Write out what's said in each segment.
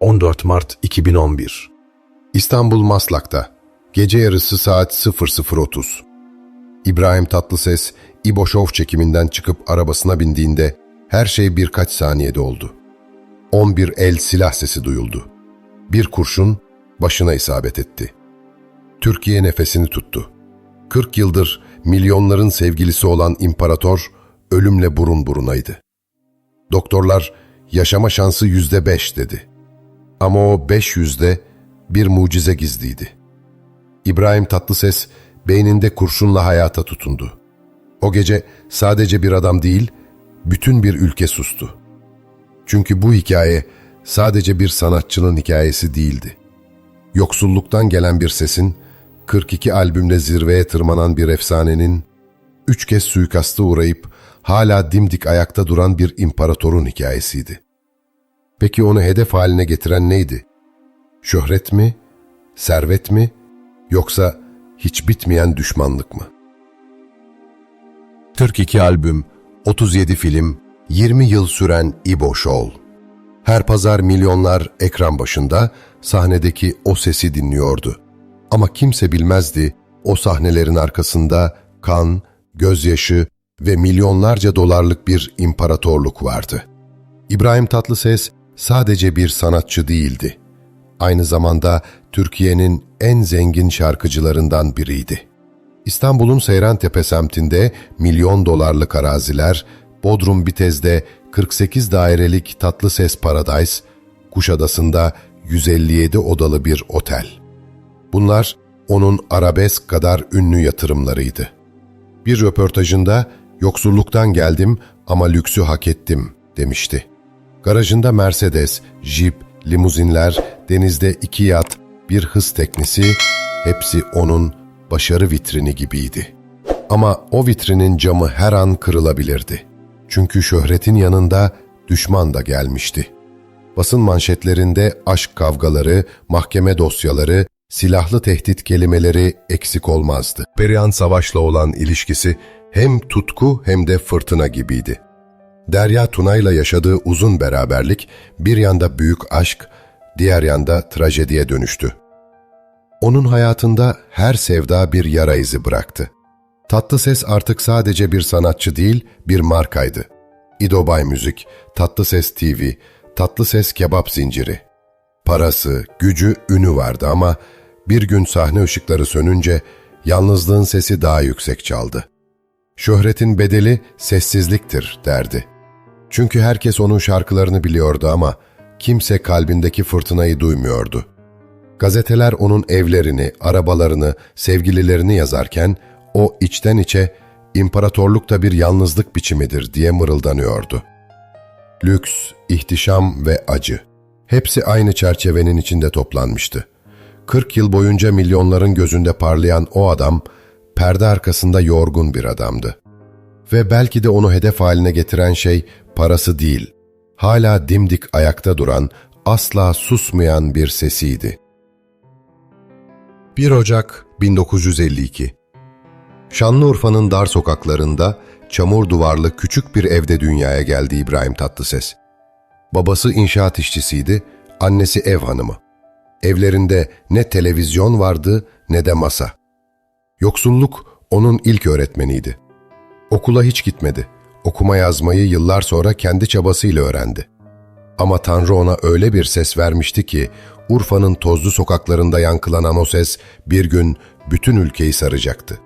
14 Mart 2011 İstanbul Maslak'ta Gece yarısı saat 00.30 İbrahim Tatlıses İbo Show çekiminden çıkıp arabasına bindiğinde her şey birkaç saniyede oldu. 11 el silah sesi duyuldu. Bir kurşun başına isabet etti. Türkiye nefesini tuttu. 40 yıldır milyonların sevgilisi olan imparator ölümle burun burunaydı. Doktorlar yaşama şansı yüzde beş dedi. Ama o beş yüzde bir mucize gizliydi. İbrahim Tatlıses beyninde kurşunla hayata tutundu. O gece sadece bir adam değil, bütün bir ülke sustu. Çünkü bu hikaye sadece bir sanatçının hikayesi değildi. Yoksulluktan gelen bir sesin, 42 albümle zirveye tırmanan bir efsanenin, üç kez suikasta uğrayıp hala dimdik ayakta duran bir imparatorun hikayesiydi. Peki onu hedef haline getiren neydi? Şöhret mi, servet mi, yoksa hiç bitmeyen düşmanlık mı? 42 albüm, 37 film, 20 yıl süren İbo Show. Her pazar milyonlar ekran başında sahnedeki o sesi dinliyordu. Ama kimse bilmezdi o sahnelerin arkasında kan, gözyaşı ve milyonlarca dolarlık bir imparatorluk vardı. İbrahim Tatlıses sadece bir sanatçı değildi. Aynı zamanda Türkiye'nin en zengin şarkıcılarından biriydi. İstanbul'un Seyrantepe semtinde milyon dolarlık araziler, Bodrum Bitez'de 48 dairelik Tatlı Ses Paradise, Kuşadası'nda 157 odalı bir otel. Bunlar onun arabesk kadar ünlü yatırımlarıydı. Bir röportajında yoksulluktan geldim ama lüksü hak ettim demişti. Garajında Mercedes, Jeep, limuzinler, denizde iki yat, bir hız teknesi, hepsi onun başarı vitrini gibiydi. Ama o vitrinin camı her an kırılabilirdi. Çünkü şöhretin yanında düşman da gelmişti. Basın manşetlerinde aşk kavgaları, mahkeme dosyaları, silahlı tehdit kelimeleri eksik olmazdı. Perihan Savaş'la olan ilişkisi hem tutku hem de fırtına gibiydi. Derya Tuna'yla yaşadığı uzun beraberlik bir yanda büyük aşk, diğer yanda trajediye dönüştü. Onun hayatında her sevda bir yara izi bıraktı. Tatlıses artık sadece bir sanatçı değil, bir markaydı. İdobay Müzik, Tatlıses TV, Tatlıses Kebap Zinciri. Parası, gücü, ünü vardı ama bir gün sahne ışıkları sönünce yalnızlığın sesi daha yüksek çaldı. Şöhretin bedeli sessizliktir derdi. Çünkü herkes onun şarkılarını biliyordu ama kimse kalbindeki fırtınayı duymuyordu. Gazeteler onun evlerini, arabalarını, sevgililerini yazarken o içten içe imparatorluk da bir yalnızlık biçimidir diye mırıldanıyordu. Lüks, ihtişam ve acı. Hepsi aynı çerçevenin içinde toplanmıştı. 40 yıl boyunca milyonların gözünde parlayan o adam, perde arkasında yorgun bir adamdı. Ve belki de onu hedef haline getiren şey parası değil, hala dimdik ayakta duran, asla susmayan bir sesiydi. 1 Ocak 1952 Şanlıurfa'nın dar sokaklarında çamur duvarlı küçük bir evde dünyaya geldi İbrahim Tatlıses. Babası inşaat işçisiydi, annesi ev hanımı. Evlerinde ne televizyon vardı ne de masa. Yoksulluk onun ilk öğretmeniydi. Okula hiç gitmedi. Okuma yazmayı yıllar sonra kendi çabasıyla öğrendi. Ama Tanrı ona öyle bir ses vermişti ki Urfa'nın tozlu sokaklarında yankılanan o ses bir gün bütün ülkeyi saracaktı.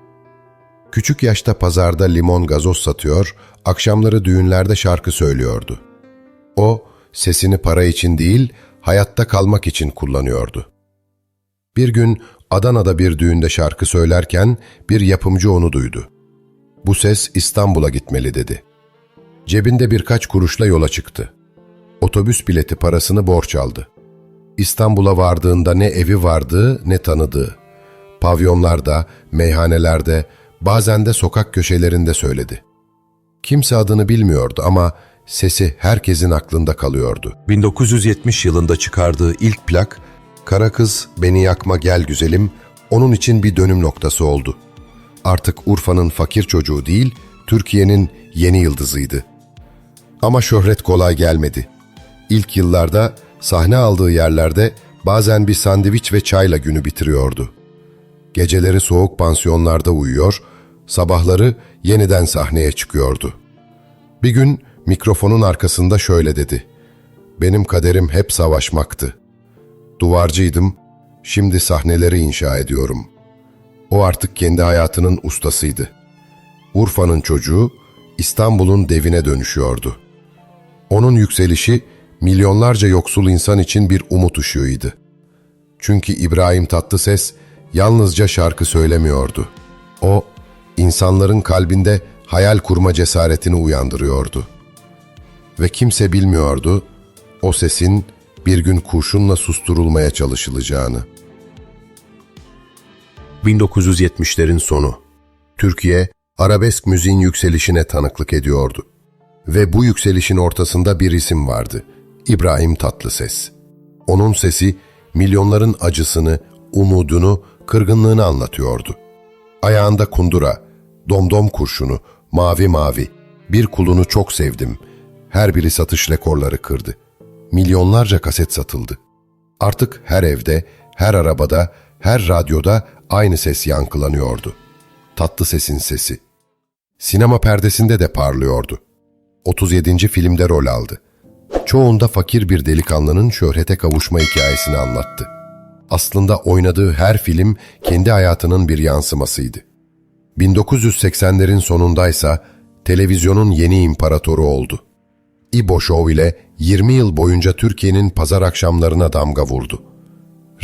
Küçük yaşta pazarda limon gazoz satıyor, akşamları düğünlerde şarkı söylüyordu. O, sesini para için değil, hayatta kalmak için kullanıyordu. Bir gün Adana'da bir düğünde şarkı söylerken bir yapımcı onu duydu. Bu ses İstanbul'a gitmeli dedi. Cebinde birkaç kuruşla yola çıktı. Otobüs bileti parasını borç aldı. İstanbul'a vardığında ne evi vardı ne tanıdığı. Pavyonlarda, meyhanelerde, bazen de sokak köşelerinde söyledi. Kimse adını bilmiyordu ama sesi herkesin aklında kalıyordu. 1970 yılında çıkardığı ilk plak, Kara Kız Beni Yakma Gel Güzelim, onun için bir dönüm noktası oldu. Artık Urfa'nın fakir çocuğu değil, Türkiye'nin yeni yıldızıydı. Ama şöhret kolay gelmedi. İlk yıllarda Sahne aldığı yerlerde bazen bir sandviç ve çayla günü bitiriyordu. Geceleri soğuk pansiyonlarda uyuyor, sabahları yeniden sahneye çıkıyordu. Bir gün mikrofonun arkasında şöyle dedi. Benim kaderim hep savaşmaktı. Duvarcıydım, şimdi sahneleri inşa ediyorum. O artık kendi hayatının ustasıydı. Urfa'nın çocuğu İstanbul'un devine dönüşüyordu. Onun yükselişi milyonlarca yoksul insan için bir umut ışığıydı. Çünkü İbrahim Tatlıses yalnızca şarkı söylemiyordu. O, insanların kalbinde hayal kurma cesaretini uyandırıyordu. Ve kimse bilmiyordu o sesin bir gün kurşunla susturulmaya çalışılacağını. 1970'lerin sonu. Türkiye, arabesk müziğin yükselişine tanıklık ediyordu. Ve bu yükselişin ortasında bir isim vardı. İbrahim Tatlıses. Onun sesi milyonların acısını, umudunu, kırgınlığını anlatıyordu. Ayağında kundura, domdom kurşunu, mavi mavi, bir kulunu çok sevdim. Her biri satış rekorları kırdı. Milyonlarca kaset satıldı. Artık her evde, her arabada, her radyoda aynı ses yankılanıyordu. Tatlı sesin sesi. Sinema perdesinde de parlıyordu. 37. filmde rol aldı. Çoğunda fakir bir delikanlının şöhrete kavuşma hikayesini anlattı. Aslında oynadığı her film kendi hayatının bir yansımasıydı. 1980'lerin sonundaysa televizyonun yeni imparatoru oldu. İbo Show ile 20 yıl boyunca Türkiye'nin pazar akşamlarına damga vurdu.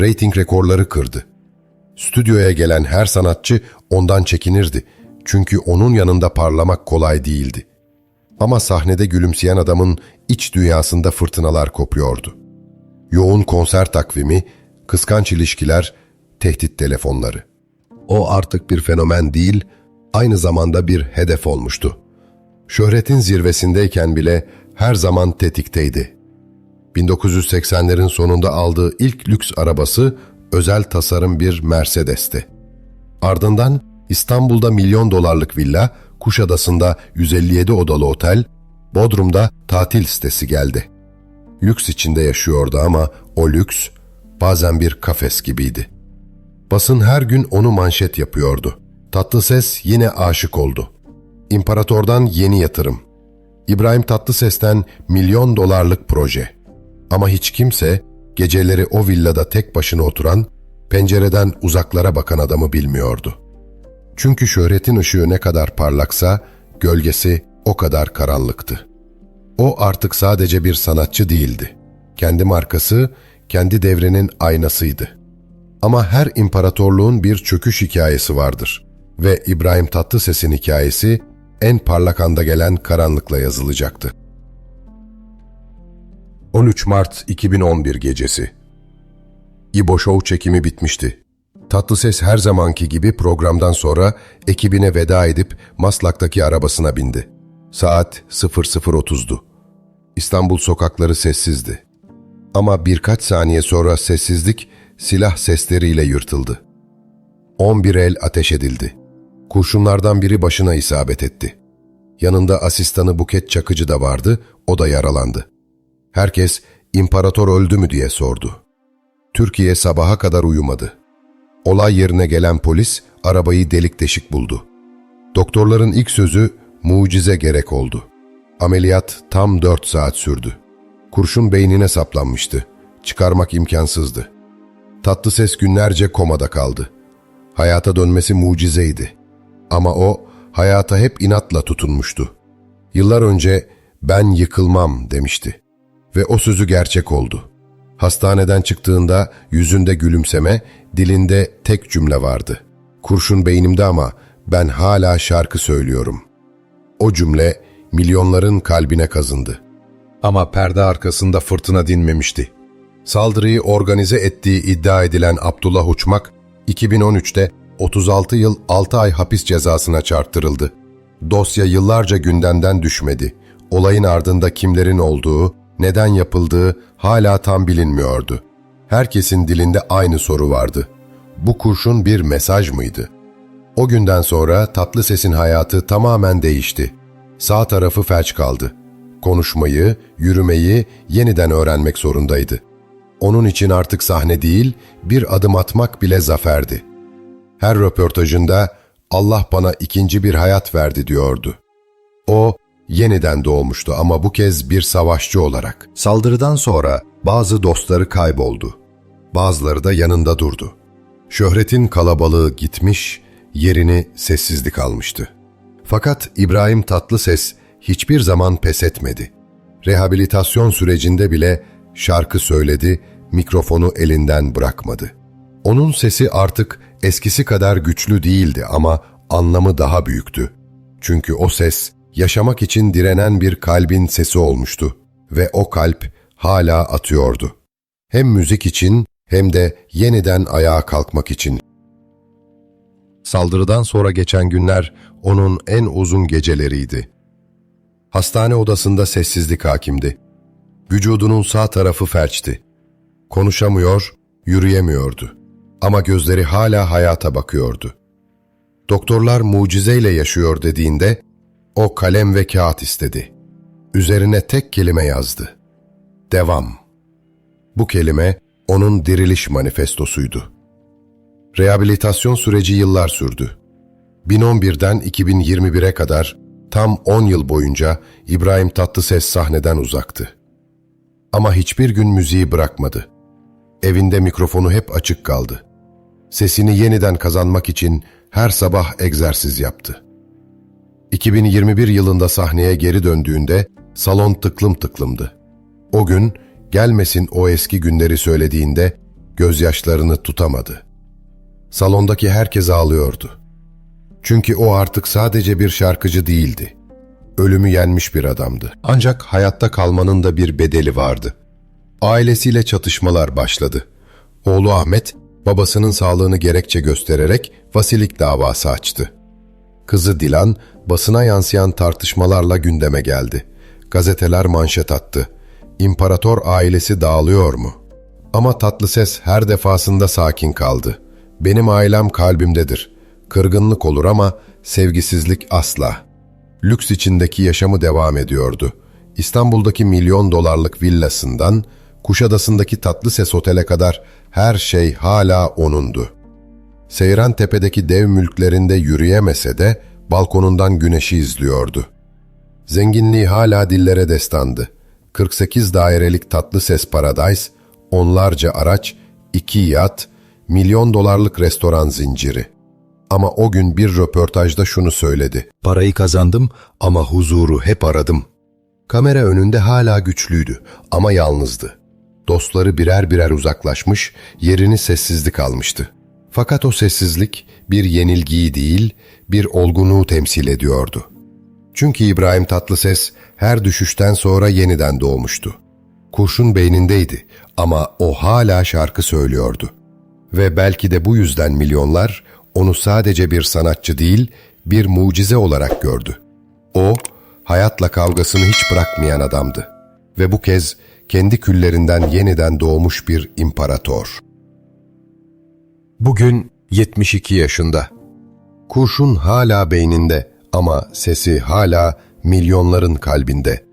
Rating rekorları kırdı. Stüdyoya gelen her sanatçı ondan çekinirdi. Çünkü onun yanında parlamak kolay değildi. Ama sahnede gülümseyen adamın iç dünyasında fırtınalar kopuyordu. Yoğun konser takvimi, kıskanç ilişkiler, tehdit telefonları. O artık bir fenomen değil, aynı zamanda bir hedef olmuştu. Şöhretin zirvesindeyken bile her zaman tetikteydi. 1980'lerin sonunda aldığı ilk lüks arabası özel tasarım bir Mercedes'ti. Ardından İstanbul'da milyon dolarlık villa, Kuşadası'nda 157 odalı otel, Bodrum'da tatil sitesi geldi. Lüks içinde yaşıyordu ama o lüks bazen bir kafes gibiydi. Basın her gün onu manşet yapıyordu. Tatlıses yine aşık oldu. İmparatordan yeni yatırım. İbrahim Tatlıses'ten milyon dolarlık proje. Ama hiç kimse geceleri o villada tek başına oturan, pencereden uzaklara bakan adamı bilmiyordu. Çünkü şöhretin ışığı ne kadar parlaksa, gölgesi o kadar karanlıktı. O artık sadece bir sanatçı değildi. Kendi markası, kendi devrinin aynasıydı. Ama her imparatorluğun bir çöküş hikayesi vardır ve İbrahim Tatlıses'in hikayesi en parlak anda gelen karanlıkla yazılacaktı. 13 Mart 2011 gecesi. İbo Show çekimi bitmişti. Tatlıses her zamanki gibi programdan sonra ekibine veda edip Maslak'taki arabasına bindi. Saat 00.30'du. İstanbul sokakları sessizdi. Ama birkaç saniye sonra sessizlik silah sesleriyle yırtıldı. 11 el ateş edildi. Kurşunlardan biri başına isabet etti. Yanında asistanı Buket Çakıcı da vardı, o da yaralandı. Herkes imparator öldü mü diye sordu. Türkiye sabaha kadar uyumadı. Olay yerine gelen polis arabayı delik deşik buldu. Doktorların ilk sözü mucize gerek oldu. Ameliyat tam dört saat sürdü. Kurşun beynine saplanmıştı. Çıkarmak imkansızdı. Tatlı ses günlerce komada kaldı. Hayata dönmesi mucizeydi. Ama o hayata hep inatla tutunmuştu. Yıllar önce ben yıkılmam demişti. Ve o sözü gerçek oldu. Hastaneden çıktığında yüzünde gülümseme, dilinde tek cümle vardı. Kurşun beynimde ama ben hala şarkı söylüyorum. O cümle milyonların kalbine kazındı. Ama perde arkasında fırtına dinmemişti. Saldırıyı organize ettiği iddia edilen Abdullah Uçmak, 2013'te 36 yıl 6 ay hapis cezasına çarptırıldı. Dosya yıllarca gündemden düşmedi. Olayın ardında kimlerin olduğu, neden yapıldığı hala tam bilinmiyordu. Herkesin dilinde aynı soru vardı. Bu kurşun bir mesaj mıydı? O günden sonra tatlı sesin hayatı tamamen değişti. Sağ tarafı felç kaldı. Konuşmayı, yürümeyi yeniden öğrenmek zorundaydı. Onun için artık sahne değil, bir adım atmak bile zaferdi. Her röportajında Allah bana ikinci bir hayat verdi diyordu. O yeniden doğmuştu ama bu kez bir savaşçı olarak. Saldırıdan sonra bazı dostları kayboldu. Bazıları da yanında durdu. Şöhretin kalabalığı gitmiş, yerini sessizlik almıştı. Fakat İbrahim Tatlıses hiçbir zaman pes etmedi. Rehabilitasyon sürecinde bile şarkı söyledi, mikrofonu elinden bırakmadı. Onun sesi artık eskisi kadar güçlü değildi ama anlamı daha büyüktü. Çünkü o ses yaşamak için direnen bir kalbin sesi olmuştu ve o kalp hala atıyordu. Hem müzik için hem de yeniden ayağa kalkmak için. Saldırıdan sonra geçen günler onun en uzun geceleriydi. Hastane odasında sessizlik hakimdi. Vücudunun sağ tarafı felçti. Konuşamıyor, yürüyemiyordu. Ama gözleri hala hayata bakıyordu. Doktorlar mucizeyle yaşıyor dediğinde o kalem ve kağıt istedi. Üzerine tek kelime yazdı. Devam. Bu kelime onun diriliş manifestosuydu. Rehabilitasyon süreci yıllar sürdü. 2011'den 2021'e kadar tam 10 yıl boyunca İbrahim Tatlıses sahneden uzaktı. Ama hiçbir gün müziği bırakmadı. Evinde mikrofonu hep açık kaldı. Sesini yeniden kazanmak için her sabah egzersiz yaptı. 2021 yılında sahneye geri döndüğünde salon tıklım tıklımdı. O gün gelmesin o eski günleri söylediğinde gözyaşlarını tutamadı. Salondaki herkes ağlıyordu. Çünkü o artık sadece bir şarkıcı değildi. Ölümü yenmiş bir adamdı. Ancak hayatta kalmanın da bir bedeli vardı. Ailesiyle çatışmalar başladı. Oğlu Ahmet, babasının sağlığını gerekçe göstererek vasilik davası açtı. Kızı Dilan, basına yansıyan tartışmalarla gündeme geldi. Gazeteler manşet attı. İmparator ailesi dağılıyor mu? Ama tatlı ses her defasında sakin kaldı. Benim ailem kalbimdedir. Kırgınlık olur ama sevgisizlik asla. Lüks içindeki yaşamı devam ediyordu. İstanbul'daki milyon dolarlık villasından Kuşadası'ndaki tatlı ses otele kadar her şey hala onundu. Seyran Tepe'deki dev mülklerinde yürüyemese de balkonundan güneşi izliyordu. Zenginliği hala dillere destandı. 48 dairelik tatlı ses paradise, onlarca araç, iki yat, milyon dolarlık restoran zinciri. Ama o gün bir röportajda şunu söyledi. Parayı kazandım ama huzuru hep aradım. Kamera önünde hala güçlüydü ama yalnızdı. Dostları birer birer uzaklaşmış, yerini sessizlik almıştı. Fakat o sessizlik bir yenilgiyi değil, bir olgunluğu temsil ediyordu. Çünkü İbrahim Tatlıses her düşüşten sonra yeniden doğmuştu. Kurşun beynindeydi ama o hala şarkı söylüyordu. Ve belki de bu yüzden milyonlar onu sadece bir sanatçı değil, bir mucize olarak gördü. O, hayatla kavgasını hiç bırakmayan adamdı. Ve bu kez kendi küllerinden yeniden doğmuş bir imparator. Bugün 72 yaşında. Kurşun hala beyninde ama sesi hala milyonların kalbinde.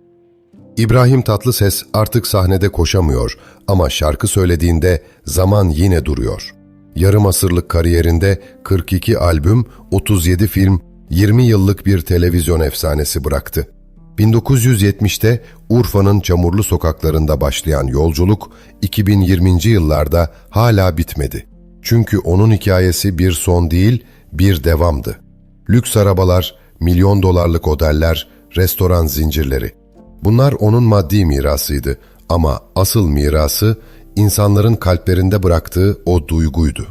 İbrahim Tatlıses artık sahnede koşamıyor ama şarkı söylediğinde zaman yine duruyor. Yarım asırlık kariyerinde 42 albüm, 37 film, 20 yıllık bir televizyon efsanesi bıraktı. 1970'te Urfa'nın çamurlu sokaklarında başlayan yolculuk 2020. yıllarda hala bitmedi. Çünkü onun hikayesi bir son değil, bir devamdı. Lüks arabalar, milyon dolarlık oteller, restoran zincirleri. Bunlar onun maddi mirasıydı ama asıl mirası insanların kalplerinde bıraktığı o duyguydu.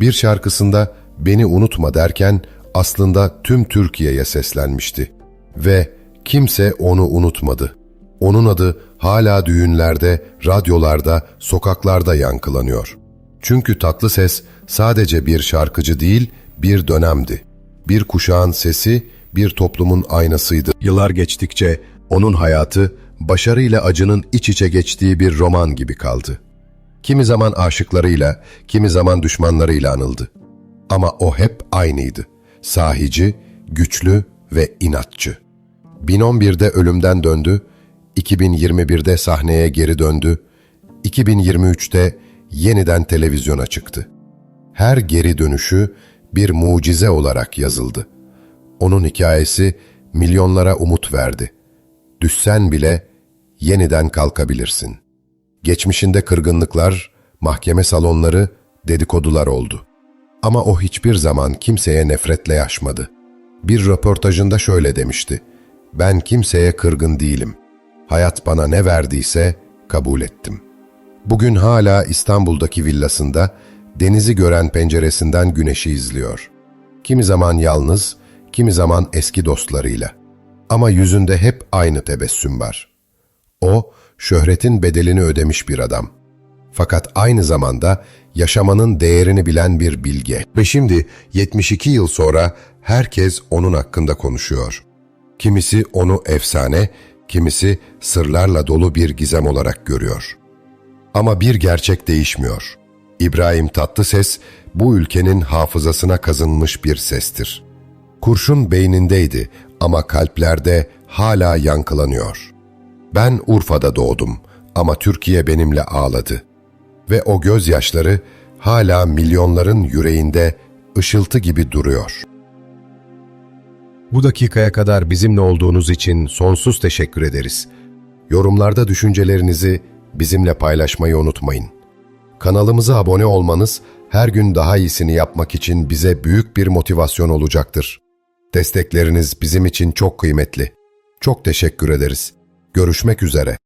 Bir şarkısında beni unutma derken aslında tüm Türkiye'ye seslenmişti ve kimse onu unutmadı. Onun adı hala düğünlerde, radyolarda, sokaklarda yankılanıyor. Çünkü tatlı ses sadece bir şarkıcı değil, bir dönemdi. Bir kuşağın sesi, bir toplumun aynasıydı. Yıllar geçtikçe onun hayatı başarıyla acının iç içe geçtiği bir roman gibi kaldı. Kimi zaman aşıklarıyla, kimi zaman düşmanlarıyla anıldı. Ama o hep aynıydı. Sahici, güçlü ve inatçı. 1011'de ölümden döndü, 2021'de sahneye geri döndü, 2023'te yeniden televizyona çıktı. Her geri dönüşü bir mucize olarak yazıldı. Onun hikayesi milyonlara umut verdi. Düşsen bile yeniden kalkabilirsin. Geçmişinde kırgınlıklar, mahkeme salonları, dedikodular oldu. Ama o hiçbir zaman kimseye nefretle yaşmadı. Bir röportajında şöyle demişti. Ben kimseye kırgın değilim. Hayat bana ne verdiyse kabul ettim. Bugün hala İstanbul'daki villasında denizi gören penceresinden güneşi izliyor. Kimi zaman yalnız, kimi zaman eski dostlarıyla. Ama yüzünde hep aynı tebessüm var. O, şöhretin bedelini ödemiş bir adam. Fakat aynı zamanda yaşamanın değerini bilen bir bilge. Ve şimdi 72 yıl sonra herkes onun hakkında konuşuyor. Kimisi onu efsane, kimisi sırlarla dolu bir gizem olarak görüyor. Ama bir gerçek değişmiyor. İbrahim Tatlıses bu ülkenin hafızasına kazınmış bir sestir. Kurşun beynindeydi ama kalplerde hala yankılanıyor. Ben Urfa'da doğdum ama Türkiye benimle ağladı. Ve o gözyaşları hala milyonların yüreğinde ışıltı gibi duruyor. Bu dakikaya kadar bizimle olduğunuz için sonsuz teşekkür ederiz. Yorumlarda düşüncelerinizi bizimle paylaşmayı unutmayın. Kanalımıza abone olmanız her gün daha iyisini yapmak için bize büyük bir motivasyon olacaktır. Destekleriniz bizim için çok kıymetli. Çok teşekkür ederiz. Görüşmek üzere.